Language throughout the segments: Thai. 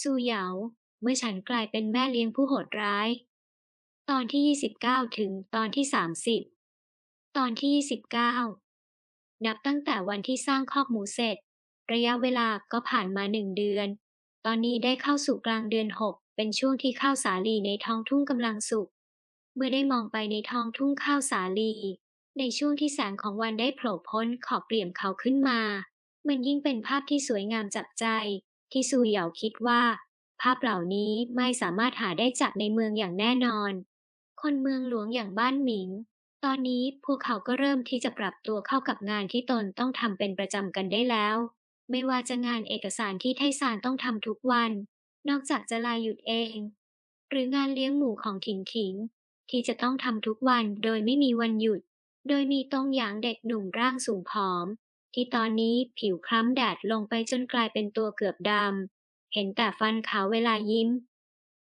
ซูเหยา เมื่อฉันกลายเป็นแม่เลี้ยงผู้โหดร้าย ตอนที่ 29 ถึงตอนที่ 30 ตอนที่ 29 นับตั้งแต่วันที่สร้างคอกหมูเสร็จ ระยะเวลาก็ผ่านมาหนึ่งเดือน ตอนนี้ได้เข้าสู่กลางเดือน 6 เป็นช่วงที่ข้าวสาลีในท้องทุ่งกำลังสุก เมื่อได้มองไปในท้องทุ่งข้าวสาลี ในช่วงที่แสงของวันได้โผล่พ้นขอบเปลี่ยมเขาขึ้นมา มันยิ่งเป็นภาพที่สวยงามจับใจ ที่ซูเหยาคิดว่า ภาพเหล่านี้ไม่สามารถหาได้จากในเมืองอย่างแน่นอน คนเมืองหลวงอย่างบ้านหมิง ตอนนี้พวกเขาก็เริ่มที่จะปรับตัวเข้ากับงานที่ตนต้องทำเป็นประจำกันได้แล้ว ไม่ว่าจะงานเอกสารที่ไทซานต้องทำทุกวัน นอกจากจะลาหยุดเอง หรืองานเลี้ยงหมูของถิงถิง ที่จะต้องทำทุกวันโดยไม่มีวันหยุด โดยมีตรงหยางเด็กหนุ่มร่างสูงผอม ที่ตอนนี้ผิวคล้ำแดดลงไปจนกลายเป็นตัวเกือบดำ เห็นแต่ฟันขาวเวลายิ้ม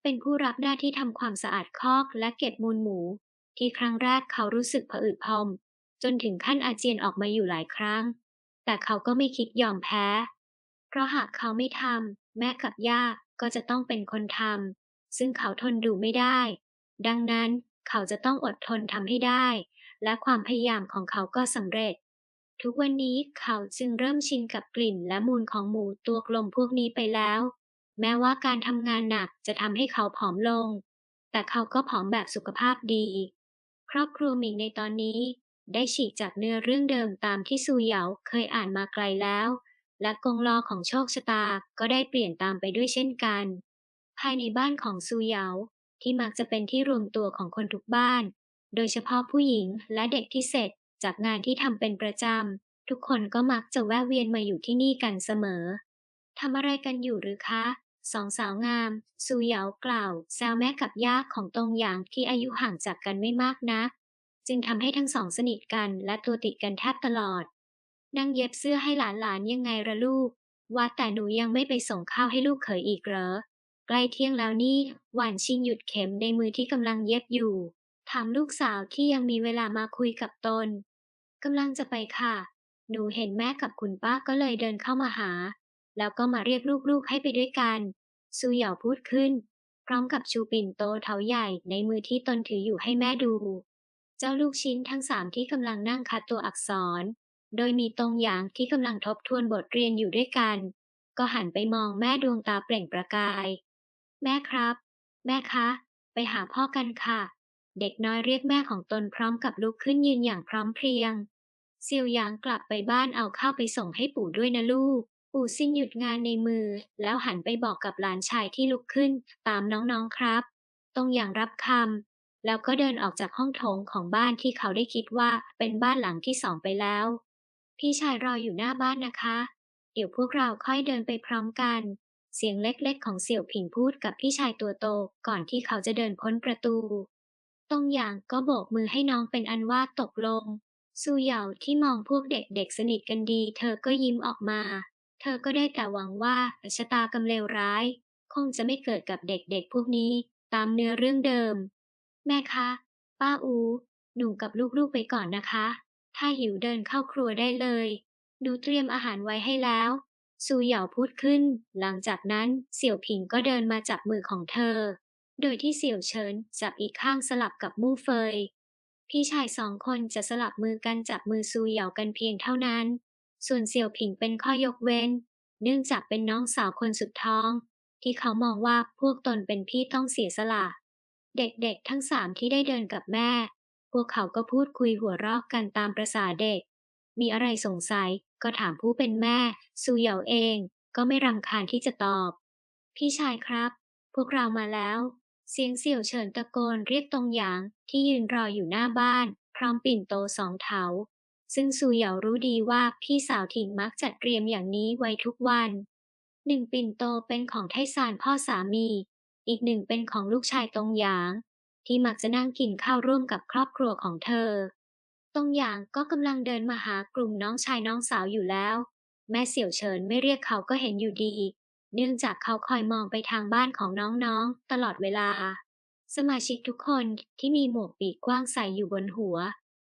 เป็นผู้รับหน้าที่ทำความสะอาดคอกและเก็บมูลหมู ที่ครั้งแรกเขารู้สึกผะอืดพองจนถึงขั้นอาเจียนออกมาอยู่หลายครั้ง แต่เขาก็ไม่คิดยอมแพ้ เพราะหากเขาไม่ทำแม่กับย่าก็จะต้องเป็นคนทำซึ่งเขาทนดูไม่ได้ ดังนั้นเขาจะต้องอดทนทำให้ได้ และความพยายามของเขาก็สำเร็จ ทุกวันนี้เขาจึงเริ่มชินกับกลิ่นและมูลของหมูตัวกลมพวกนี้ไปแล้ว แม้ว่าการทำงานหนักจะทำให้เขาผอมลง แต่เขาก็ผอมแบบสุขภาพดี ครอบครัวหมิงในตอนนี้ได้ฉีกจากเนื้อเรื่องเดิมตามที่ซูเหยาเคยอ่านมาไกลแล้ว และกงล้อของโชคชะตาก็ได้เปลี่ยนตามไปด้วยเช่นกัน ภายในบ้านของซูเหยาที่มักจะเป็นที่รวมตัวของคนทุกบ้าน โดยเฉพาะผู้หญิงและเด็กที่เสร็จ จากงานที่ทำเป็นประจำ ทุกคนก็มักจะแวะเวียนมาอยู่ที่นี่กันเสมอทำอะไรกันอยู่หรือคะสองสาวงาม ซูเหยากล่าวแซวแม่กับย่าของตรงหยางที่อายุห่างจากกันไม่มากนัก จึงทำให้ทั้งสองสนิทกันและตัวติดกันแทบตลอด นั่งเย็บเสื้อให้หลานๆยังไงละลูก ว่าแต่หนูยังไม่ไปส่งข้าวให้ลูกเขยอีกเหรอ ใกล้เที่ยงแล้วนี่ หวานชิงหยุดเข็มในมือที่กำลังเย็บอยู่ ถามลูกสาวที่ยังมีเวลามาคุยกับตนกำลังจะไปค่ะ หนูเห็นแม่กับคุณป้าก็เลยเดินเข้ามาหา แล้วก็มาเรียกลูกๆให้ไปด้วยกัน ซูเหยาพูดขึ้น พร้อมกับชูปิ่นโตเถาใหญ่ในมือที่ตนถืออยู่ให้แม่ดู เจ้าลูกชิ้นทั้งสามที่กำลังนั่งคัดตัวอักษร โดยมีตรงหยางที่กำลังทบทวนบทเรียนอยู่ด้วยกัน ก็หันไปมองแม่ดวงตาเปล่งประกาย แม่ครับ แม่คะ ไปหาพ่อกันค่ะ เด็กน้อยเรียกแม่ของตนพร้อมกับลุกขึ้นยืนอย่างพร้อมเพรียงเซียวหยางกลับไปบ้านเอาข้าวไปส่งให้ปู่ด้วยนะลูก ปู่ซิ่งหยุดงานในมือ แล้วหันไปบอกกับหลานชายที่ลุกขึ้น ตามน้องๆครับ ตรงอย่างรับคำแล้วก็เดินออกจากห้องโถงของบ้านที่เขาได้คิดว่าเป็นบ้านหลังที่สองไปแล้ว พี่ชายรออยู่หน้าบ้านนะคะ เดี๋ยวพวกเราค่อยเดินไปพร้อมกัน เสียงเล็กๆ ของเสี่ยวผิงพูดกับพี่ชายตัวโตก่อนที่เขาจะเดินพ้นประตู ตงอย่างก็โบกมือให้น้องเป็นอันว่าตกลง ซูเหยาที่มองพวกเด็กๆสนิทกันดี เธอก็ยิ้มออกมา เธอก็ได้แต่หวังว่าชะตากรรมเลวร้าย คงจะไม่เกิดกับเด็กๆพวกนี้ ตามเนื้อเรื่องเดิม แม่คะ ป้าอู หนูกับลูกๆไปก่อนนะคะ ถ้าหิวเดินเข้าครัวได้เลย ดูเตรียมอาหารไว้ให้แล้ว ซูเหยาพูดขึ้น หลังจากนั้นเสี่ยวผิงก็เดินมาจับมือของเธอ โดยที่เสี่ยวเฉินจับอีกข้างสลับกับมู่เฟย พี่ชายสองคนจะสลับมือกันจับมือซูเหยากันเพียงเท่านั้น ส่วนเสี่ยวผิงเป็นข้อยกเว้น เนื่องจากเป็นน้องสาวคนสุดท้อง ที่เขามองว่าพวกตนเป็นพี่ต้องเสียสละ เด็กๆทั้งสามที่ได้เดินกับแม่ พวกเขาก็พูดคุยหัวเราะกันตามประษาเด็ก มีอะไรสงสัยก็ถามผู้เป็นแม่ ซูเหยาเอง ก็ไม่รำคาญที่จะตอบ พี่ชายครับ พวกเรามาแล้ว เสียงเสี่ยวเฉินตะโกนเรียกตรงหยางที่ยืนรออยู่หน้าบ้าน พร้อมปิ่นโตสองเถา ซึ่งซูเหยารู้ดีว่าพี่สาวถิ่งมักจัดเตรียมอย่างนี้ไว้ทุกวัน หนึ่งปิ่นโตเป็นของไทซานพ่อสามี อีกหนึ่งเป็นของลูกชายตรงหยาง ที่มักจะนั่งกินข้าวร่วมกับครอบครัวของเธอ ตรงหยางก็กำลังเดินมาหากลุ่มน้องชายน้องสาวอยู่แล้ว แม่เสี่ยวเฉินไม่เรียกเขาก็เห็นอยู่ดี เนื่องจากเขาคอยมองไปทางบ้านของน้องๆ ตลอดเวลา สมาชิกทุกคนที่มีหมวกปีกกว้างใส่อยู่บนหัว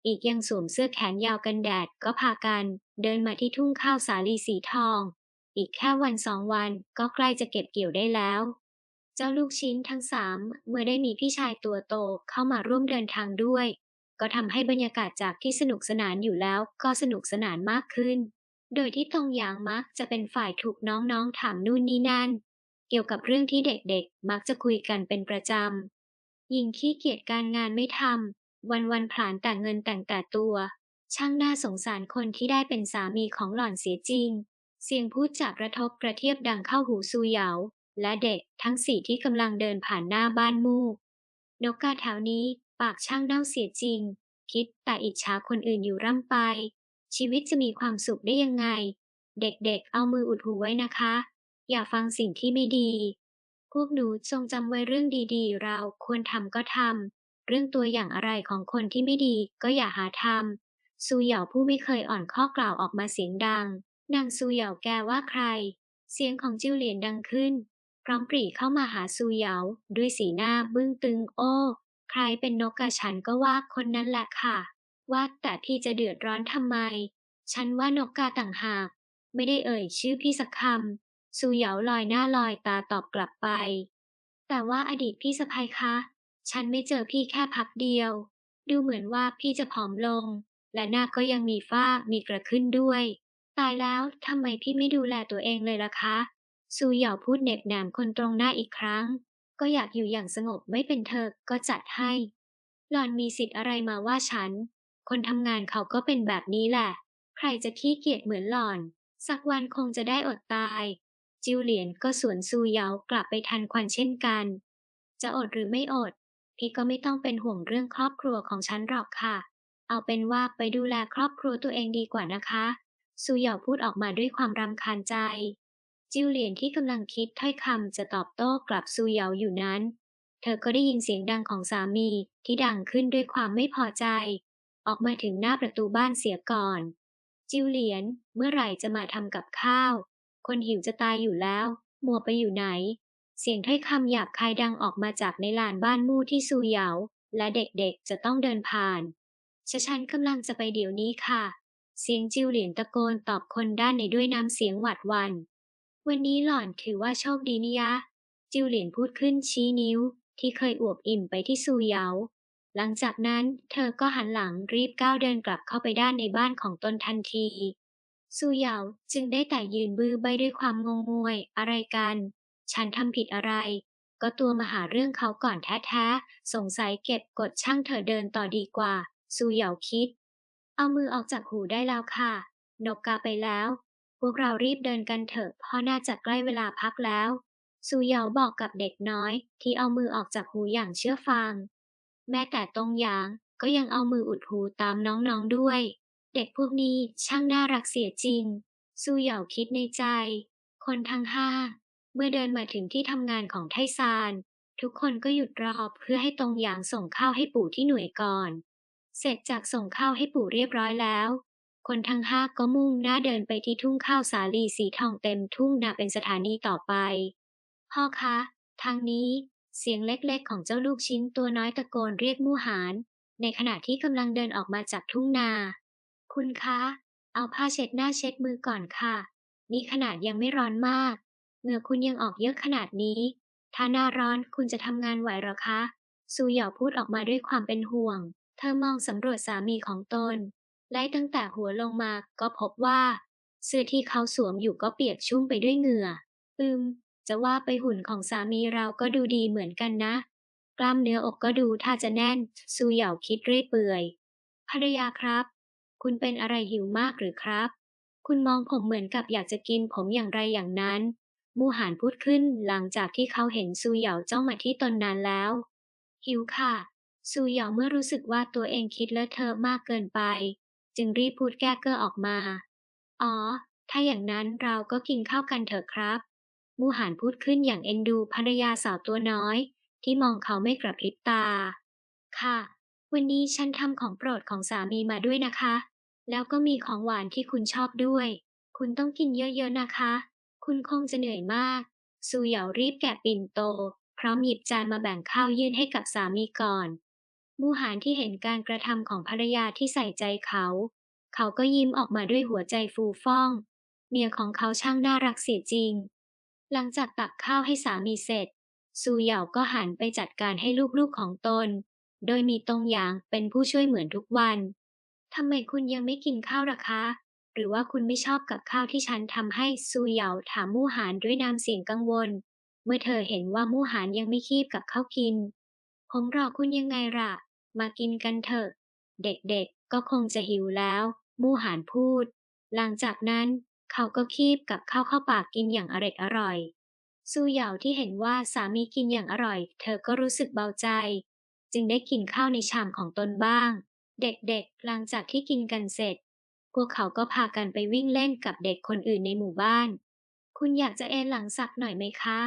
อีกยังสวมเสื้อแขนยาวกันแดดก็พากันเดินมาที่ทุ่งข้าวสาลีสีทอง อีกแค่วันสองวันก็ใกล้จะเก็บเกี่ยวได้แล้วเจ้าลูกชิ้นทั้งสามเมื่อได้มีพี่ชายตัวโตเข้ามาร่วมเดินทางด้วย ก็ทำให้บรรยากาศจากที่สนุกสนานอยู่แล้วก็สนุกสนานมากขึ้น โดยที่ตรงหยางมักจะเป็นฝ่ายถูกน้องๆถามนู่นนี่นั่น เกี่ยวกับเรื่องที่เด็กๆ มักจะคุยกันเป็นประจำหญิงขี้เกียจการงานไม่ทำ วันๆผลานแต่เงินแต่งแต่ตัว ช่างน่าสงสารคนที่ได้เป็นสามีของหล่อนเสียจริง เสียงพูดจากกระทบกระเทียบดังเข้าหูซูเหยาและเด็กทั้งสี่ที่กำลังเดินผ่านหน้าบ้านมูก นกกาแถวนี้ปากช่างเน่าเสียจริง คิดแต่อิจฉาคนอื่นอยู่ร่ำไป ชีวิตจะมีความสุขได้ยังไง เด็กๆ เอามืออุดหูไว้นะคะ อย่าฟังสิ่งที่ไม่ดี พวกหนูจงจำไว้เรื่องดีๆ เราควรทำก็ทำ เรื่องตัวอย่างอะไรของคนที่ไม่ดีก็อย่าหาทำ ซูเหยาผู้ไม่เคยอ่อนข้อกล่าวออกมาเสียงดัง นางซูเหยาแกว่าใคร เสียงของจิ้วเหลียนดังขึ้น พร้อมปรีเข้ามาหาซูเหยาด้วยสีหน้าบึ้งตึงโอ้ ใครเป็นนกกระฉันก็ว่าคนนั้นแหละค่ะ ว่าแต่พี่จะเดือดร้อนทำไม ฉันว่านกกาต่างหาก ไม่ได้เอ่ยชื่อพี่สักคำซูเหยาลอยหน้าลอยตาตอบกลับไป แต่ว่าอดีตพี่สะใภ้คะ ฉันไม่เจอพี่แค่พักเดียว ดูเหมือนว่าพี่จะผอมลง และหน้าก็ยังมีฝ้ามีกระขึ้นด้วย ตายแล้วทำไมพี่ไม่ดูแลตัวเองเลยล่ะคะซูเหยาพูดเหน็บแนมคนตรงหน้าอีกครั้ง ก็อยากอยู่อย่างสงบไม่เป็นเธอก็จัดให้ หล่อนมีสิทธิ์อะไรมาว่าฉัน คนทำงานเขาก็เป็นแบบนี้แหละ ใครจะขี้เกียจเหมือนหล่อน สักวันคงจะได้อดตาย จิวเหลียนก็สวนซูเยากลับไปทันควันเช่นกัน จะอดหรือไม่อด พี่ก็ไม่ต้องเป็นห่วงเรื่องครอบครัวของฉันหรอกค่ะ เอาเป็นว่าไปดูแลครอบครัวตัวเองดีกว่านะคะซูเยาพูดออกมาด้วยความรำคาญใจ จิวเหลียนที่กำลังคิดถ้อยคำจะตอบโต้กลับซูเยาอยู่นั้น เธอก็ได้ยินเสียงดังของสามีที่ดังขึ้นด้วยความไม่พอใจ ออกมาถึงหน้าประตูบ้านเสียก่อน จิวเหลียน เมื่อไหร่จะมาทำกับข้าว คนหิวจะตายอยู่แล้ว มัวไปอยู่ไหน เสียงถ้อยคำหยาบคายดังออกมาจากในลานบ้านมู่ที่ซูเหยา และเด็กๆจะต้องเดินผ่านชะฉันกำลังจะไปเดี๋ยวนี้ค่ะ เสียงจิวเหลียนตะโกนตอบคนด้านในด้วยน้ำเสียงหวาดหวัน วันนี้หล่อนถือว่าโชคดีนี่ยะ จิวเหลียนพูดขึ้นชี้นิ้ว ที่เคยอวบอิ่มไปที่ซูเหยา หลังจากนั้นเธอก็หันหลังรีบก้าวเดินกลับเข้าไปด้านในบ้านของตนทันทีซูเหยาจึงได้แต่ยืนบื้อใบด้วยความงงงวย อะไรกัน ฉันทำผิดอะไร ก็ตัวมาหาเรื่องเขาก่อนแท้ๆ สงสัยเก็บกดช่างเธอเดินต่อดีกว่าซูเหยาคิด เอามือออกจากหูได้แล้วค่ะ นกกาไปแล้ว พวกเรารีบเดินกันเถอะพราะน่าจะใกล้เวลาพักแล้วซูเหยาบอกกับเด็กน้อย ที่เอามือออกจากหูอย่างเชื่อฟัง แม้แต่ตรงยางก็ยังเอามืออุดหูตามน้องๆด้วย เด็กพวกนี้ช่างน่ารักเสียจริง ซูเหยาคิดในใจ คนทั้งห้า เมื่อเดินมาถึงที่ทำงานของไทซาน ทุกคนก็หยุดรอเพื่อให้ตรงยางส่งข้าวให้ปู่ที่หน่วยก่อน เสร็จจากส่งข้าวให้ปู่เรียบร้อยแล้ว คนทั้งห้าก็มุ่งหน้าเดินไปที่ทุ่งข้าวสาลีสีทองเต็มทุ่งนาเป็นสถานีต่อไป พ่อคะ ทางนี้ เสียงเล็กๆของเจ้าลูกชิ้นตัวน้อยตะโกนเรียกมู่หาน ในขณะที่กำลังเดินออกมาจากทุ่งนา คุณคะ เอาผ้าเช็ดหน้าเช็ดมือก่อนค่ะ นี่ขนาดยังไม่ร้อนมากเหงื่อคุณยังออกเยอะขนาดนี้ ถ้าหน้าร้อนคุณจะทำงานไหวหรอคะ ซูหยาพูดออกมาด้วยความเป็นห่วง เธอมองสำรวจสามีของตน ไล่ตั้งแต่หัวลงมาก็พบว่าเสื้อที่เขาสวมอยู่ก็เปียกชุ่มไปด้วยเหงื่อ อืม จะว่าไปหุ่นของสามีเราก็ดูดีเหมือนกันนะ กล้ามเนื้ออกก็ดูถ้าจะแน่น ซูเหยาคิดเรื่อยเปื่อยภรรยาครับ คุณเป็นอะไรหิวมากหรือครับ คุณมองผมเหมือนกับอยากจะกินผมอย่างไรอย่างนั้น มูหานพูดขึ้นหลังจากที่เขาเห็นซูเหยาจ้องมาที่ตนนานแล้ว หิวค่ะ ซูเหยาเมื่อรู้สึกว่าตัวเองคิดเลอะเทอะมากเกินไป จึงรีบพูดแก้เก้อออกมา อ๋อ ถ้าอย่างนั้นเราก็กินข้าวกันเถอะครับ มูหานพูดขึ้นอย่างเอ็นดูภรรยาสาวตัวน้อย ที่มองเขาไม่กระพริบตา ค่ะ วันนี้ฉันทำของโปรดของสามีมาด้วยนะคะ แล้วก็มีของหวานที่คุณชอบด้วย คุณต้องกินเยอะๆนะคะ คุณคงจะเหนื่อยมาก ซูเหยารีบแกะปิ่นโต พร้อมหยิบจานมาแบ่งข้าวยื่นให้กับสามีก่อน มูหานที่เห็นการกระทำของภรรยาที่ใส่ใจเขา เขาก็ยิ้มออกมาด้วยหัวใจฟูฟ่อง เมียของเขาช่างน่ารักเสียจริง หลังจากตักข้าวให้สามีเสร็จ ซูเหยาก็หันไปจัดการให้ลูกๆของตน โดยมีตงหยางเป็นผู้ช่วยเหมือนทุกวันทำไมคุณยังไม่กินข้าวล่ะคะ หรือว่าคุณไม่ชอบกับข้าวที่ฉันทำให้ซูเหยาถามมู่หานด้วยน้ำเสียงกังวล เมื่อเธอเห็นว่ามู่หานยังไม่คีบกับข้าวกิน ผมรอคุณยังไงล่ะ มากินกันเถอะ เด็กๆก็คงจะหิวแล้ว มู่หานพูด หลังจากนั้น เขาก็คีบกับข้าวเข้าปากกินอย่างอร็ดอร่อยซูเหยาที่เห็นว่าสามีกินอย่างอร่อย เธอก็รู้สึกเบาใจ จึงได้กินข้าวในชามของตนบ้าง เด็กๆ หลังจากที่กินกันเสร็จ พวกเขาก็พากันไปวิ่งเล่นกับเด็กคนอื่นในหมู่บ้าน คุณอยากจะเอนหลังสักหน่อยไหมคะ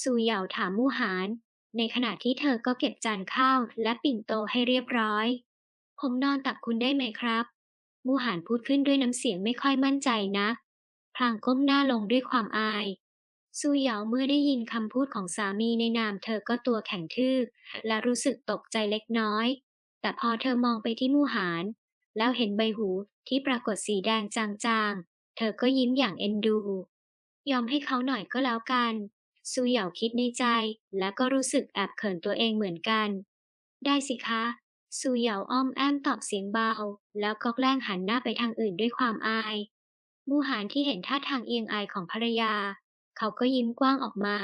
ซูเหยาถามมู่หาน ในขณะที่เธอก็เก็บจานข้าวและปิ่นโตให้เรียบร้อย ผมนอนตักคุณได้ไหมครับ มูหานพูดขึ้นด้วยน้ำเสียงไม่ค่อยมั่นใจนะ พลางก้มหน้าลงด้วยความอายซูเหยาเมื่อได้ยินคำพูดของสามีในนามเธอก็ตัวแข็งทื่อและรู้สึกตกใจเล็กน้อย แต่พอเธอมองไปที่มู่หาน แล้วเห็นใบหูที่ปรากฏสีแดงจางๆ เธอก็ยิ้มอย่างเอ็นดู ยอมให้เขาหน่อยก็แล้วกัน ซูเหยาคิดในใจ และก็รู้สึกแอบเขินตัวเองเหมือนกัน ได้สิคะ ซูเหยาอ้อมแอมตอบเสียงเบา แล้วก็แกล้งหันหน้าไปทางอื่นด้วยความอาย มูหานที่เห็นท่าทางเอียงอายของภรรยา เขาก็ยิ้มกว้างออกมา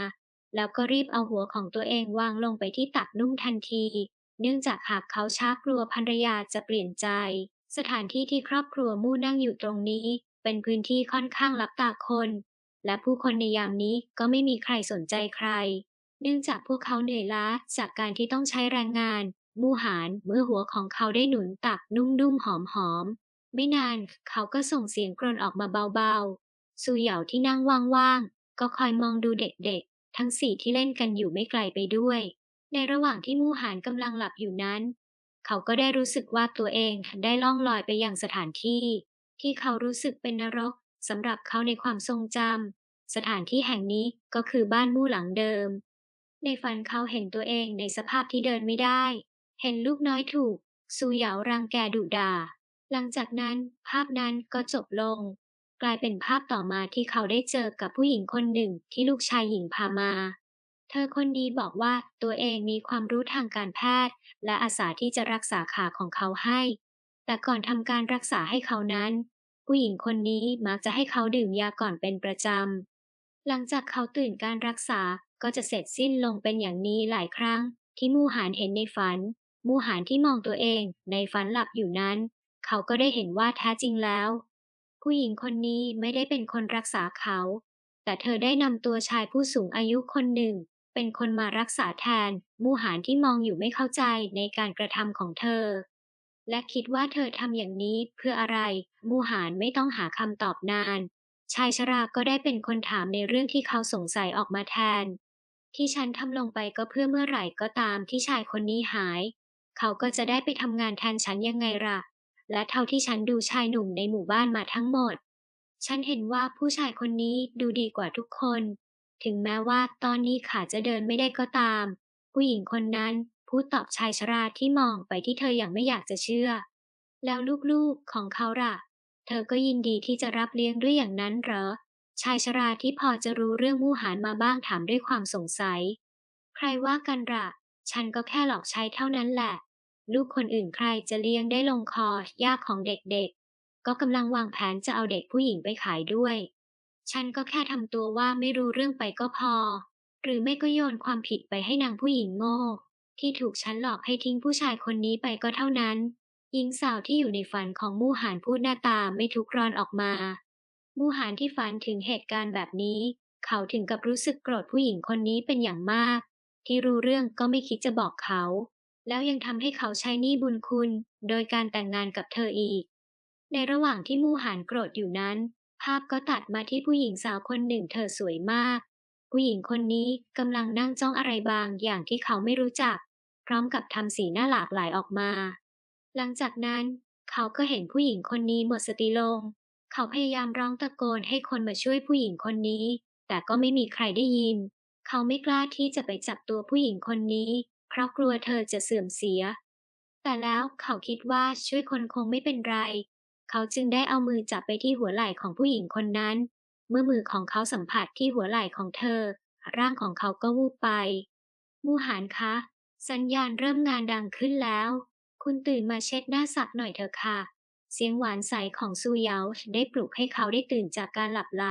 แล้วก็รีบเอาหัวของตัวเองวางลงไปที่ตักนุ่มทันที เนื่องจากหากเขาชักกลัวภรรยาจะเปลี่ยนใจ สถานที่ที่ครอบครัวมู่นั่งอยู่ตรงนี้ เป็นพื้นที่ค่อนข้างลับตาคน และผู้คนในยามนี้ก็ไม่มีใครสนใจใคร เนื่องจากพวกเขาเหนื่อยล้าจากการที่ต้องใช้แรงงานมูหานเมื่อหัวของเขาได้หนุนตักนุ่มๆหอมๆ ไม่นานเขาก็ส่งเสียงกรนออกมาเบาๆ ซูเหยาที่นั่งว่างๆ ก็คอยมองดูเด็กๆ ทั้งสี่ที่เล่นกันอยู่ไม่ไกลไปด้วย ในระหว่างที่มูหานกำลังหลับอยู่นั้น เขาก็ได้รู้สึกว่าตัวเองได้ล่องลอยไปยังสถานที่ ที่เขารู้สึกเป็นนรกสำหรับเขาในความทรงจำสถานที่แห่งนี้ก็คือบ้านมู่หลังเดิม ในฝันเขาเห็นตัวเองในสภาพที่เดินไม่ได้ เห็นลูกน้อยถูกซูเหยารังแกดุด่า หลังจากนั้นภาพนั้นก็จบลง กลายเป็นภาพต่อมาที่เขาได้เจอกับผู้หญิงคนหนึ่งที่ลูกชายหญิงพามา เธอคนนี้บอกว่าตัวเองมีความรู้ทางการแพทย์ และอาสาที่จะรักษาขาของเขาให้ แต่ก่อนทำการรักษาให้เขานั้น ผู้หญิงคนนี้มักจะให้เขาดื่มยาก่อนเป็นประจำ หลังจากเขาตื่นการรักษาก็จะเสร็จสิ้นลงเป็นอย่างนี้หลายครั้ง ที่มูหานเห็นในฝัน มูหานที่มองตัวเองในฝันหลับอยู่นั้น เขาก็ได้เห็นว่าแท้จริงแล้ว ผู้หญิงคนนี้ไม่ได้เป็นคนรักษาเขา แต่เธอได้นำตัวชายผู้สูงอายุคนหนึ่ง เป็นคนมารักษาแทน มูหานที่มองอยู่ไม่เข้าใจในการกระทำของเธอ และคิดว่าเธอทำอย่างนี้เพื่ออะไร มูหานไม่ต้องหาคำตอบนาน ชายชราก็ได้เป็นคนถามในเรื่องที่เขาสงสัยออกมาแทน ที่ฉันทำลงไปก็เพื่อเมื่อไหร่ก็ตามที่ชายคนนี้หาย เขาก็จะได้ไปทำงานแทนฉันยังไงล่ะ และเท่าที่ฉันดูชายหนุ่มในหมู่บ้านมาทั้งหมด ฉันเห็นว่าผู้ชายคนนี้ดูดีกว่าทุกคน ถึงแม้ว่าตอนนี้ขาจะเดินไม่ได้ก็ตาม ผู้หญิงคนนั้นพูดตอบชายชราที่มองไปที่เธออย่างไม่อยากจะเชื่อ แล้วลูกๆของเขาล่ะ เธอก็ยินดีที่จะรับเลี้ยงด้วยอย่างนั้นเหรอ ชายชราที่พอจะรู้เรื่องมู่หานมาบ้างถามด้วยความสงสัย ใครว่ากันล่ะ ฉันก็แค่หลอกใช้เท่านั้นแหละ ลูกคนอื่นใครจะเลี้ยงได้ลงคอยากของเด็กๆ ก็กำลังวางแผนจะเอาเด็กผู้หญิงไปขายด้วย ฉันก็แค่ทำตัวว่าไม่รู้เรื่องไปก็พอ หรือไม่ก็โยนความผิดไปให้นางผู้หญิงโง่ ที่ถูกฉันหลอกให้ทิ้งผู้ชายคนนี้ไปก็เท่านั้น หญิงสาวที่อยู่ในฝันของมู่หานพูดหน้าตาไม่ทุกร้อนออกมา มู่หานที่ฝันถึงเหตุการณ์แบบนี้ เขาถึงกับรู้สึกโกรธผู้หญิงคนนี้เป็นอย่างมาก ที่รู้เรื่องก็ไม่คิดจะบอกเขา แล้วยังทำให้เขาใช้หนี้บุญคุณ โดยการแต่งงานกับเธออีก ในระหว่างที่มู่หานโกรธอยู่นั้น ภาพก็ตัดมาที่ผู้หญิงสาวคนหนึ่งเธอสวยมาก ผู้หญิงคนนี้กำลังนั่งจ้องอะไรบางอย่างที่เขาไม่รู้จัก พร้อมกับทำสีหน้าหลากหลายออกมา หลังจากนั้นเขาก็เห็นผู้หญิงคนนี้หมดสติลง เขาพยายามร้องตะโกนให้คนมาช่วยผู้หญิงคนนี้ แต่ก็ไม่มีใครได้ยิน เขาไม่กล้าที่จะไปจับตัวผู้หญิงคนนี้ เพราะกลัวเธอจะเสื่อมเสีย แต่แล้วเขาคิดว่าช่วยคนคงไม่เป็นไร เขาจึงได้เอามือจับไปที่หัวไหล่ของผู้หญิงคนนั้น เมื่อมือของเขาสัมผัสที่หัวไหล่ของเธอ ร่างของเขาก็วูบไป มูหานคะ สัญญาณเริ่มงานดังขึ้นแล้ว คุณตื่นมาเช็ดหน้าสักหน่อยเถอะค่ะ เสียงหวานใสของซูเยาได้ปลุกให้เขาได้ตื่นจากการหลับไหล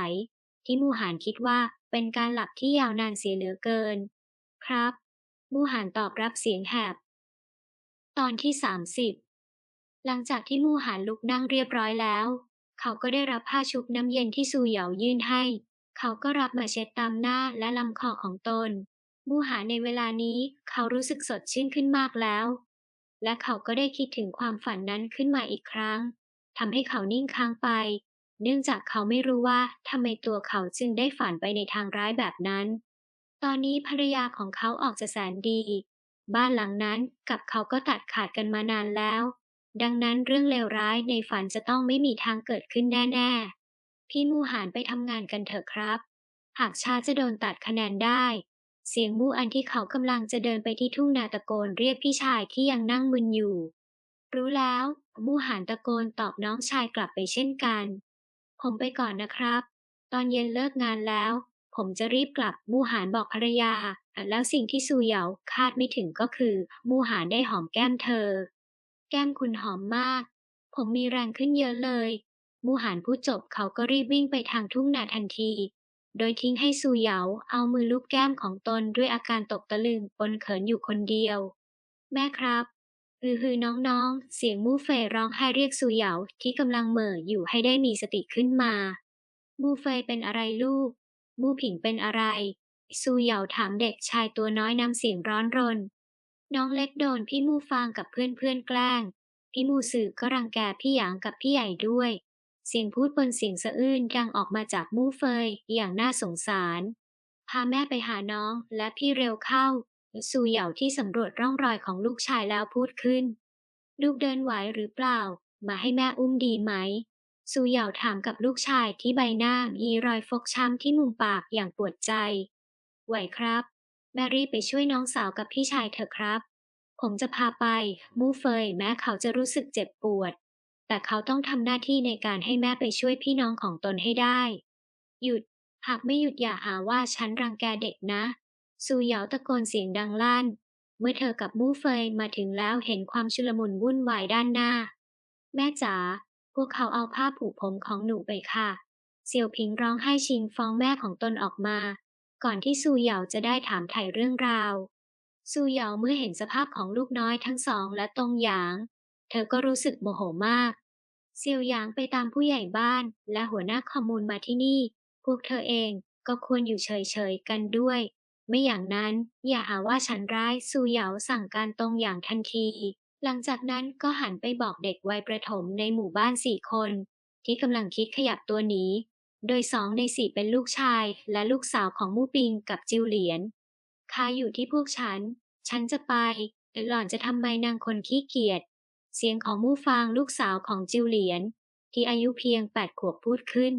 ที่มูหานคิดว่าเป็นการหลับที่ยาวนานเสียเหลือเกิน ครับ มูหานตอบรับเสียงแหบ ตอนที่30หลังจากที่มูหานลุกนั่งเรียบร้อยแล้ว เขาก็ได้รับผ้าชุบน้ำเย็นที่ซูเหยายื่นให้ เขาก็รับมาเช็ดตามหน้าและลำคอของตน มูหานในเวลานี้เขารู้สึกสดชื่นขึ้นมากแล้ว และเขาก็ได้คิดถึงความฝันนั้นขึ้นมาอีกครั้งทำให้เขานิ่งค้างไป เนื่องจากเขาไม่รู้ว่าทำไมตัวเขาจึงได้ฝันไปในทางร้ายแบบนั้น ตอนนี้ภรรยาของเขาออกจะแสนดี บ้านหลังนั้นกับเขาก็ตัดขาดกันมานานแล้ว ดังนั้นเรื่องเลวร้ายในฝันจะต้องไม่มีทางเกิดขึ้นแน่ๆ พี่มูหานไปทำงานกันเถอะครับ หากช้าจะโดนตัดคะแนนได้ เสียงมูอันที่เขากำลังจะเดินไปที่ทุ่งนาตะโกนเรียกพี่ชายที่ยังนั่งมึนอยู่ รู้แล้ว มูหานตะโกนตอบน้องชายกลับไปเช่นกัน ผมไปก่อนนะครับ ตอนเย็นเลิกงานแล้ว ผมจะรีบกลับ มูหานบอกภรรยา แล้วสิ่งที่ซูเหยาคาดไม่ถึงก็คือ มูหานได้หอมแก้มเธอ แก้มคุณหอมมาก ผมมีแรงขึ้นเยอะเลย มูหานพูดจบเขาก็รีบวิ่งไปทางทุ่งนาทันที โดยทิ้งให้ซูเหยาเอามือลูบแก้มของตนด้วยอาการตกตะลึงปนเขินอยู่คนเดียว แม่ครับฮือฮือน้องๆ เสียงมู่เฟยร้องไห้เรียกซูเหยาที่กำลังเหม่ออยู่ให้ได้มีสติขึ้นมา มู่เฟยเป็นอะไรลูก มู่ผิงเป็นอะไร ซูเหยาถามเด็กชายตัวน้อยนำเสียงร้อนรน น้องเล็กโดนพี่มู่ฟางกับเพื่อนเพื่อนๆแกล้ง พี่มู่สื่อก็รังแกพี่หยางกับพี่ใหญ่ด้วย เสียงพูดบนเสียงสะอื้นดังออกมาจากมู่เฟยอย่างน่าสงสาร พาแม่ไปหาน้องและพี่เร็วเข้า ซูเหยาที่สำรวจร่องรอยของลูกชายแล้วพูดขึ้น ลูกเดินไหวหรือเปล่า มาให้แม่อุ้มดีไหม ซูเหยาถามกับลูกชายที่ใบหน้ามีรอยฟกช้ำที่มุมปากอย่างปวดใจ ไหวครับแมรีบไปช่วยน้องสาวกับพี่ชายเถอะครับ ผมจะพาไป มูเฟยแม้เขาจะรู้สึกเจ็บปวด แต่เขาต้องทำหน้าที่ในการให้แม่ไปช่วยพี่น้องของตนให้ได้ หยุด หากไม่หยุดอย่าหาว่าฉันรังแกเด็กนะ ซูเหยาตะโกนเสียงดังลั่น เมื่อเธอกับมูเฟยมาถึงแล้วเห็นความชุลมุนวุ่นวายด้านหน้า แม่จ๋า พวกเขาเอาผ้าผูกผมของหนูไปค่ะ เสี่ยวผิงร้องไห้ชิงฟ้องแม่ของตนออกมา ก่อนที่ซูเหยาจะได้ถามไถ่เรื่องราว ซูเหยาเมื่อเห็นสภาพของลูกน้อยทั้งสองและตรงหยาง เธอก็รู้สึกโมโหมาก เซียวหยางไปตามผู้ใหญ่บ้านและหัวหน้าข้อมูลมาที่นี่ พวกเธอเองก็ควรอยู่เฉยๆกันด้วย ไม่อย่างนั้นอย่าหาว่าฉันร้ายซูเหยาสั่งการตรงอย่างทันที หลังจากนั้นก็หันไปบอกเด็กวัยประถมในหมู่บ้านสี่คน ที่กำลังคิดขยับตัวหนี โดยสองในสี่เป็นลูกชายและลูกสาวของมู่ปิงกับจิวเหลียนค้าอยู่ที่พวกฉัน ฉันจะไป หล่อนจะทำไมนางคนขี้เกียจ เสียงของมู่ฟางลูกสาวของจิวเหลียน ที่อายุเพียงแปดขวบพูดขึ้น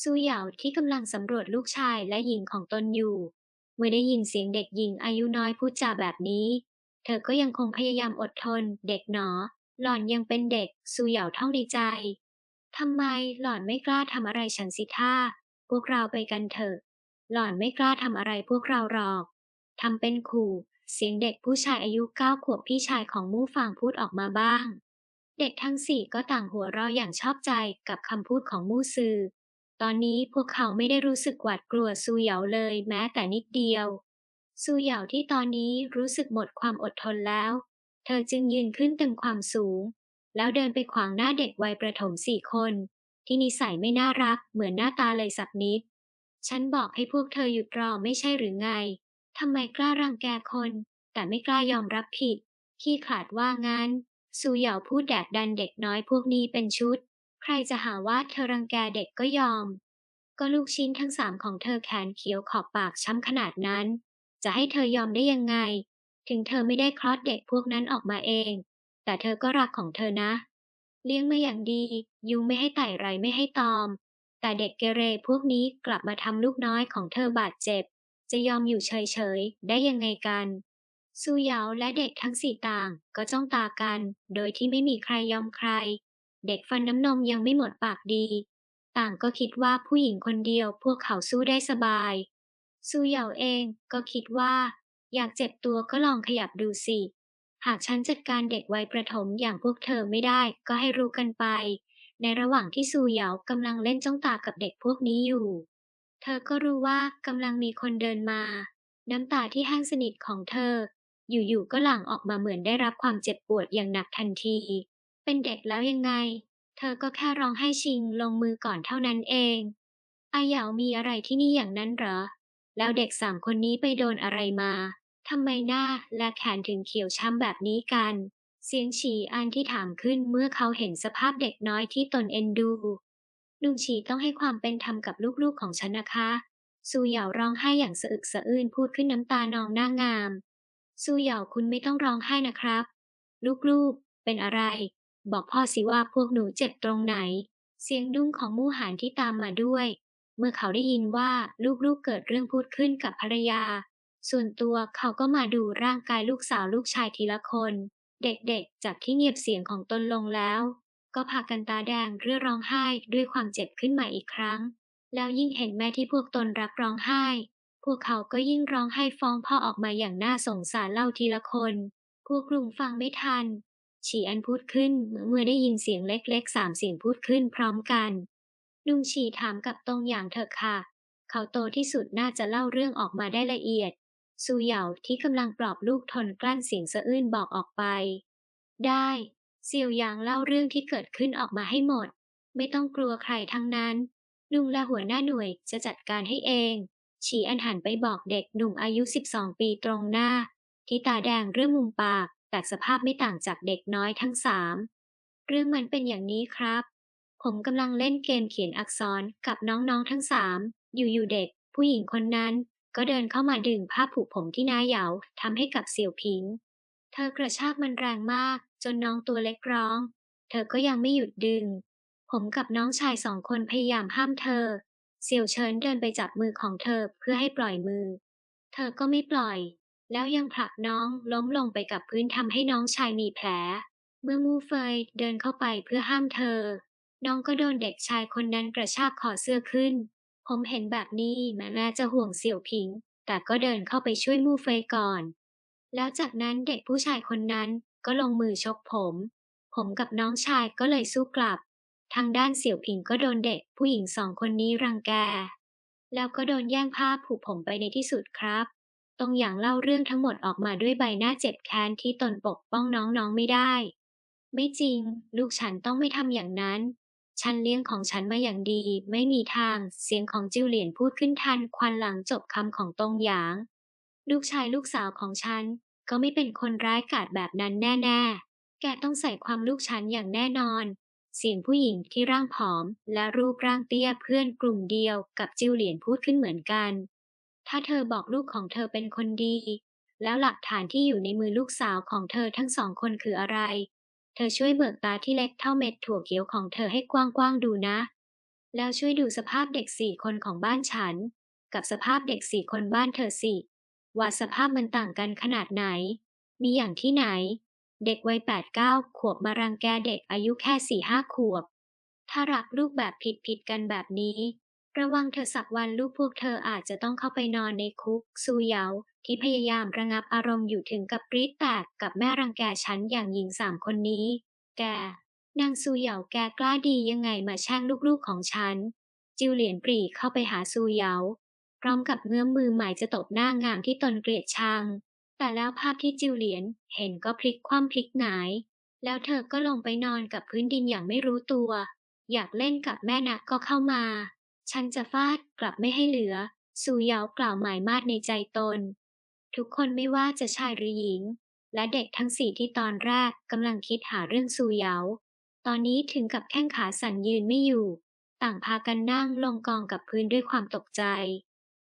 ซูเหยาที่กำลังสำรวจลูกชายและหญิงของตนอยู่ เมื่อได้ยินเสียงเด็กหญิงอายุน้อยพูดจาแบบนี้ เธอก็ยังคงพยายามอดทน เด็กหนอ หล่อนยังเป็นเด็กซูเหยาท่องในใจทำไมหล่อนไม่กล้าทำอะไรฉันสิท่า พวกเราไปกันเถอะ หล่อนไม่กล้าทำอะไรพวกเราหรอกทำเป็นขู่เสียงเด็กผู้ชายอายุเก้าขวบพี่ชายของมู่ฟางพูดออกมาบ้าง เด็กทั้งสี่ก็ต่างหัวเราะอย่างชอบใจกับคำพูดของมู่ซือ ตอนนี้พวกเขาไม่ได้รู้สึกหวาดกลัวซูเหยาเลยแม้แต่นิดเดียว ซูเหยาที่ตอนนี้รู้สึกหมดความอดทนแล้ว เธอจึงยืนขึ้นเต็มความสูง แล้วเดินไปขวางหน้าเด็กวัยประถมสี่คน ที่นิสัยไม่น่ารักเหมือนหน้าตาเลยสักนิด ฉันบอกให้พวกเธอหยุดรอไม่ใช่หรือไงทำไมกล้ารังแกคน แต่ไม่กล้ายอมรับผิดขี้ขลาดว่างั้นซูเหยาพูดแดกดันเด็กน้อยพวกนี้เป็นชุด ใครจะหาว่าเธอรังแกเด็กก็ยอม ก็ลูกชิ้นทั้งสามของเธอแขนเขียวขอบปากช้ำขนาดนั้น จะให้เธอยอมได้ยังไง ถึงเธอไม่ได้คลอดเด็กพวกนั้นออกมาเอง แต่เธอก็รักของเธอนะ เลี้ยงมาอย่างดี ยุงไม่ให้ไต่ไรไม่ให้ตอม แต่เด็กเกเรพวกนี้กลับมาทำลูกน้อยของเธอบาดเจ็บ จะยอมอยู่เฉยๆ ได้ยังไงกันซูเหยาและเด็กทั้งสี่ต่างก็จ้องตากัน โดยที่ไม่มีใครยอมใคร เด็กฟันน้ำนมยังไม่หมดปากดี ต่างก็คิดว่าผู้หญิงคนเดียวพวกเขาสู้ได้สบาย ซูเหยาเองก็คิดว่า อยากเจ็บตัวก็ลองขยับดูสิ หากฉันจัดการเด็กวัยประถมอย่างพวกเธอไม่ได้ก็ให้รู้กันไป ในระหว่างที่ซูเหยากำลังเล่นจ้องตากับเด็กพวกนี้อยู่ เธอก็รู้ว่ากำลังมีคนเดินมา น้ำตาที่แห้งสนิทของเธอ อยู่ๆก็หลั่งออกมาเหมือนได้รับความเจ็บปวดอย่างหนักทันที เป็นเด็กแล้วยังไง เธอก็แค่ร้องให้ชิงลงมือก่อนเท่านั้นเองอาเหยามีอะไรที่นี่อย่างนั้นเหรอ แล้วเด็กสามคนนี้ไปโดนอะไรมาทำไมหน้าและแขนถึงเขียวช้ำแบบนี้กัน เสียงฉีอันที่ถามขึ้นเมื่อเขาเห็นสภาพเด็กน้อยที่ตนเอ็นดูลุงฉีต้องให้ความเป็นธรรมกับลูกๆของฉันนะคะ ซูเหยาร้องไห้อย่างสะอึกสะอื้นพูดขึ้นน้ำตานองหน้างาม ซูเหยาคุณไม่ต้องร้องไห้นะครับ ลูกๆ เป็นอะไร บอกพ่อสิว่าพวกหนูเจ็บตรงไหน เสียงดุ้งของมู่หานที่ตามมาด้วย มื่อเขาได้ยินว่าลูกๆเกิดเรื่องพูดขึ้นกับภรรยา ส่วนตัวเขาก็มาดูร่างกายลูกสาวลูกชายทีละคน เด็กๆจากที่เงียบเสียงของตนลงแล้ว ก็พากันตาแดงเรื่อร้องไห้ด้วยความเจ็บขึ้นมาอีกครั้ง แล้วยิ่งเห็นแม่ที่พวกตนรักร้องไห้ พวกเขาก็ยิ่งร้องไห้ฟ้องพ่อออกมาอย่างน่าสงสารเล่าทีละคน พวกลุงฟังไม่ทันฉีอันพูดขึ้นเมื่อได้ยินเสียงเล็กๆสามเสียงพูดขึ้นพร้อมกัน ลุงฉีถามกับตรงอย่างเถอะค่ะ เขาโตที่สุดน่าจะเล่าเรื่องออกมาได้ละเอียดซูเหยาที่กำลังปลอบลูกทนกลั้นเสียงสะอื้นบอกออกไป ได้เซียวหยางเล่าเรื่องที่เกิดขึ้นออกมาให้หมด ไม่ต้องกลัวใครทั้งนั้น ลุงและหัวหน้าหน่วยจะจัดการให้เองฉีอันหันไปบอกเด็กหนุ่มอายุ 12 ปีตรงหน้า ที่ตาแดงเรื่องมุมปาก แต่สภาพไม่ต่างจากเด็กน้อยทั้งสาม เรื่องมันเป็นอย่างนี้ครับ ผมกำลังเล่นเกมเขียนอักษรกับน้องๆทั้งสาม อยู่ๆเด็ก ผู้หญิงคนนั้นก็เดินเข้ามาดึงผ้าผูกผมที่น้าเหยาทำให้กับเสี่ยวผิง เธอกระชากมันแรงมากจนน้องตัวเล็กร้อง เธอก็ยังไม่หยุดดึง ผมกับน้องชายสองคนพยายามห้ามเธอ เสี่ยวเฉินเดินไปจับมือของเธอเพื่อให้ปล่อยมือ เธอก็ไม่ปล่อย แล้วยังผลักน้องล้มลงไปกับพื้นทำให้น้องชายมีแผล เมื่อมูเฟยเดินเข้าไปเพื่อห้ามเธอ น้องก็โดนเด็กชายคนนั้นกระชากคอเสื้อขึ้น ผมเห็นแบบนี้แม้แม่จะห่วงเสี่ยวผิง แต่ก็เดินเข้าไปช่วยมู่เฟยก่อน แล้วจากนั้นเด็กผู้ชายคนนั้นก็ลงมือชกผม ผมกับน้องชายก็เลยสู้กลับ ทางด้านเสี่ยวผิงก็โดนเด็กผู้หญิงสองคนนี้รังแก แล้วก็โดนแย่งผ้าผูกผมไปในที่สุดครับตรงอย่างเล่าเรื่องทั้งหมดออกมาด้วยใบหน้าเจ็บแค้นที่ตนปกป้องน้องๆไม่ได้ ไม่จริง ลูกฉันต้องไม่ทำอย่างนั้น ฉันเลี้ยงของฉันมาอย่างดี ไม่มีทาง เสียงของจิวเหลียนพูดขึ้นทันควันหลังจบคำของตรงหยาง ลูกชายลูกสาวของฉัน ก็ไม่เป็นคนร้ายกาจแบบนั้นแน่ ๆ แกต้องใส่ความลูกฉันอย่างแน่นอน เสียงผู้หญิงที่ร่างผอม และรูปร่างเตี้ยเพื่อนกลุ่มเดียวกับจิวเหลียนพูดขึ้นเหมือนกัน ถ้าเธอบอกลูกของเธอเป็นคนดี แล้วหลักฐานที่อยู่ในมือลูกสาวของเธอทั้งสองคนคืออะไร อช่วยเบิกตาที่เล็กเท่าเม็ดถั่วเขียวของเธอให้กว้างๆดูนะ แล้วช่วยดูสภาพเด็กสี่คนของบ้านฉัน กับสภาพเด็กสี่คนบ้านเธอสิว่าสภาพมันต่างกันขนาดไหน มีอย่างที่ไหน เด็กวัยแปดเก้าขวบมารังแกเด็กอายุแค่สี่ห้าขวบ ถ้ารักลูกแบบผิดผิดๆกันแบบนี้ ระวังเธอสักวันลูกพวกเธออาจจะต้องเข้าไปนอนในคุกซูเยา ที่พยายามระงับอารมณ์อยู่ถึงกับปรีดแตกกับแม่รังแกฉันอย่างหญิงสามคนนี้ แก นางซูเหยาแกกล้าดียังไงมาแช่งลูกๆของฉัน จิวเหลียนปรีเข้าไปหาซูเหยาพร้อมกับเงื้อมมือหมายจะตบหน้างามที่ตนเกลียดชัง แต่แล้วภาพที่จิวเหลียนเห็นก็พลิกคว่ำพลิกหงาย แล้วเธอก็ลงไปนอนกับพื้นดินอย่างไม่รู้ตัว อยากเล่นกับแม่นักก็เข้ามา ฉันจะฟาดกลับไม่ให้เหลือซูเหยากล่าวหมายมาดในใจตน ทุกคนไม่ว่าจะชายหรือหญิง และเด็กทั้งสี่ที่ตอนแรกกำลังคิดหาเรื่องซูเยา ตอนนี้ถึงกับแข้งขาสั่นยืนไม่อยู่ ต่างพากันนั่งลงกองกับพื้นด้วยความตกใจ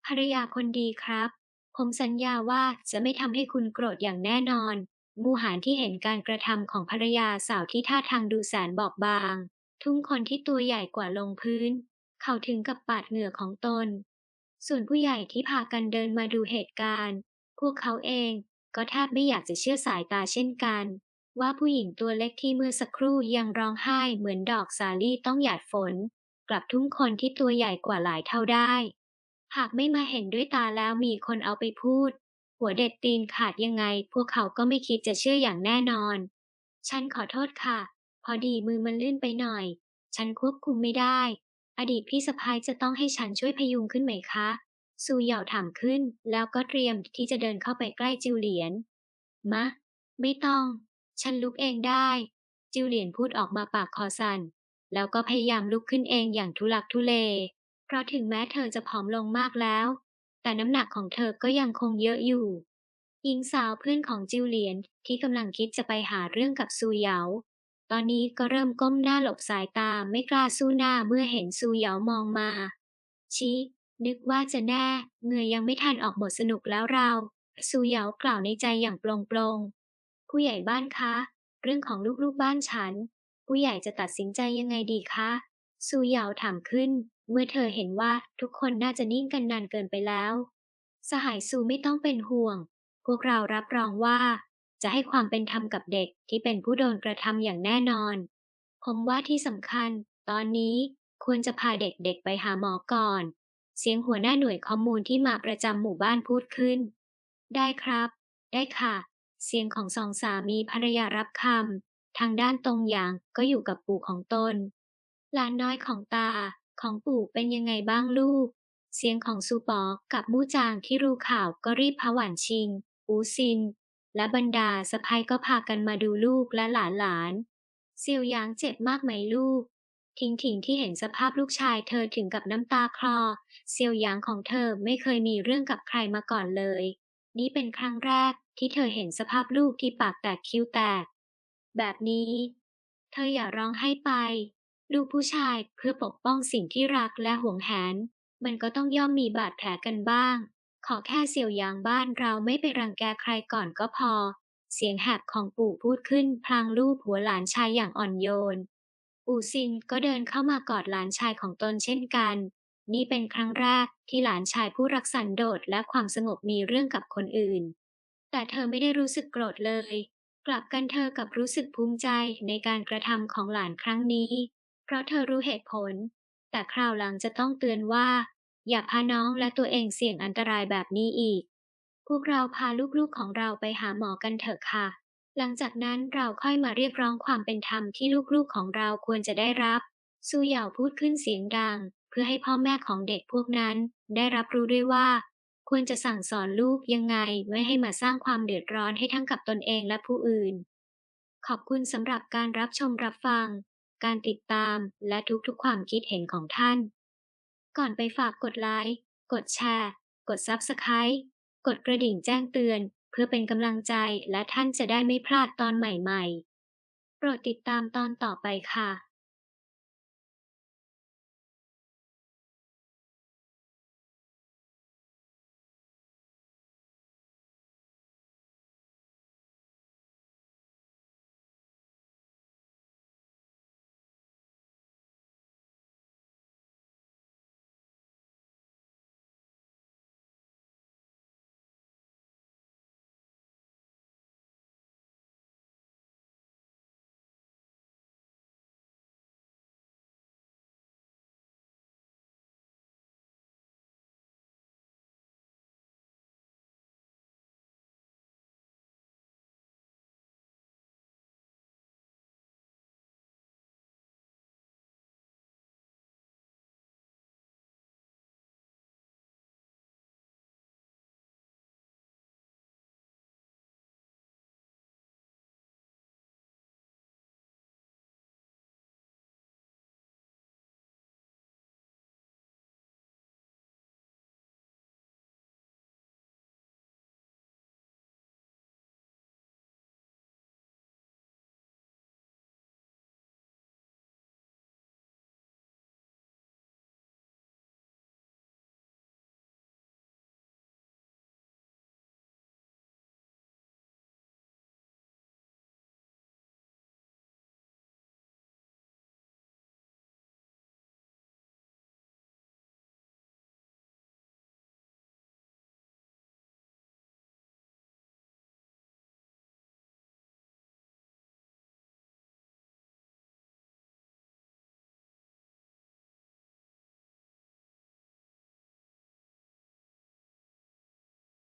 ภรรยาคนดีครับ ผมสัญญาว่าจะไม่ทำให้คุณโกรธอย่างแน่นอน มูหานที่เห็นการกระทำของภรรยาสาวที่ท่าทางดูแสนบอบบาง ทุ่มคนที่ตัวใหญ่กว่าลงพื้น เขาถึงกับปาดเหงื่อของตนส่วนผู้ใหญ่ที่พากันเดินมาดูเหตุการณ์ พวกเขาเองก็แทบไม่อยากจะเชื่อสายตาเช่นกัน ว่าผู้หญิงตัวเล็กที่เมื่อสักครู่ยังร้องไห้เหมือนดอกสาลี่ต้องหยาดฝน กลับทุ่มคนที่ตัวใหญ่กว่าหลายเท่าได้ หากไม่มาเห็นด้วยตาแล้วมีคนเอาไปพูด หัวเด็ดตีนขาดยังไง พวกเขาก็ไม่คิดจะเชื่ออย่างแน่นอน ฉันขอโทษค่ะ พอดีมือมันลื่นไปหน่อย ฉันควบคุมไม่ได้ อดีตพี่สะพ้ายจะต้องให้ฉันช่วยพยุงขึ้นไหมคะ ซูเหย่าถามขึ้น แล้วก็เตรียมที่จะเดินเข้าไปใกล้จิวเหลียน มะ ไม่ต้อง ฉันลุกเองได้ จิวเหลียนพูดออกมาปากคอสั่น แล้วก็พยายามลุกขึ้นเองอย่างทุลักทุเล เพราะถึงแม้เธอจะผอมลงมากแล้ว แต่น้ำหนักของเธอก็ยังคงเยอะอยู่ หญิงสาวเพื่อนของจิวเหลียนที่กำลังคิดจะไปหาเรื่องกับซูเหยาตอนนี้ก็เริ่มก้มหน้าหลบสายตาไม่กล้าสู้หน้าเมื่อเห็นซูเหยามองมาชิ นึกว่าจะแน่เหงื่อยังไม่ทันออกบทสนุกแล้วเราซูเหยากล่าวในใจอย่างโปร่งๆผู้ใหญ่บ้านคะ เรื่องของลูกๆบ้านฉัน ผู้ใหญ่จะตัดสินใจยังไงดีคะซูเหยาถามขึ้น เมื่อเธอเห็นว่าทุกคนน่าจะนิ่งกันนานเกินไปแล้ว สหายซูไม่ต้องเป็นห่วง พวกเรารับรองว่า จะให้ความเป็นธรรมกับเด็กที่เป็นผู้โดนกระทำอย่างแน่นอน ผมว่าที่สำคัญ ตอนนี้ควรจะพาเด็กๆไปหาหมอก่อน เสียงหัวหน้าหน่วยข้อมูลที่มาประจำหมู่บ้านพูดขึ้น ได้ครับ ได้ค่ะ เสียงของสองสามีภรรยารับคำ ทางด้านตรงหยางก็อยู่กับปู่ของตน หลานน้อยของตา ของปู่เป็นยังไงบ้างลูก เสียงของซูปอกับมู่จางที่รู้ข่าวก็รีบพหวานชิง อูซิน และบรรดาสะพ้ยก็พากันมาดูลูกและหลานหลานเซียวหยางเจ็บมากไหมลูก ทิ้งถิงที่เห็นสภาพลูกชายเธอถึงกับน้ำตาคลอ เซียวหยางของเธอไม่เคยมีเรื่องกับใครมาก่อนเลย นี่เป็นครั้งแรกที่เธอเห็นสภาพลูกที่ปากแตกคิ้วแตก แบบนี้ เธออย่าร้องไห้ไป ลูกผู้ชายเพื่อปกป้องสิ่งที่รักและห่วงแหน มันก็ต้องย่อมมีบาดแผลกันบ้าง ขอแค่เสี่ยวหยางบ้านเราไม่ไปรังแกใครก่อนก็พอ เสียงแหบของปู่พูดขึ้นพลางลูบหัวหลานชายอย่างอ่อนโยน ปู่ซินก็เดินเข้ามากอดหลานชายของตนเช่นกัน นี่เป็นครั้งแรกที่หลานชายผู้รักสันโดษและความสงบมีเรื่องกับคนอื่น แต่เธอไม่ได้รู้สึกโกรธเลย กลับกันเธอกับรู้สึกภูมิใจในการกระทำของหลานครั้งนี้ เพราะเธอรู้เหตุผล แต่คราวหลังจะต้องเตือนว่า อย่าพาน้องและตัวเองเสี่ยงอันตรายแบบนี้อีก พวกเราพาลูกๆของเราไปหาหมอกันเถอะค่ะ หลังจากนั้นเราค่อยมาเรียกร้องความเป็นธรรมที่ลูกๆของเราควรจะได้รับซูเหยาพูดขึ้นเสียงดัง เพื่อให้พ่อแม่ของเด็กพวกนั้น ได้รับรู้ด้วยว่า ควรจะสั่งสอนลูกยังไงไม่ให้มาสร้างความเดือดร้อนให้ทั้งกับตนเองและผู้อื่น ขอบคุณสำหรับการรับชมรับฟัง การติดตามและทุกๆความคิดเห็นของท่าน ก่อนไปฝากกดไลค์กดแชร์ กด Subscribe กดกระดิ่งแจ้งเตือน เพื่อเป็นกำลังใจและท่านจะได้ไม่พลาดตอนใหม่ๆ โปรดติดตามตอนต่อไปค่ะ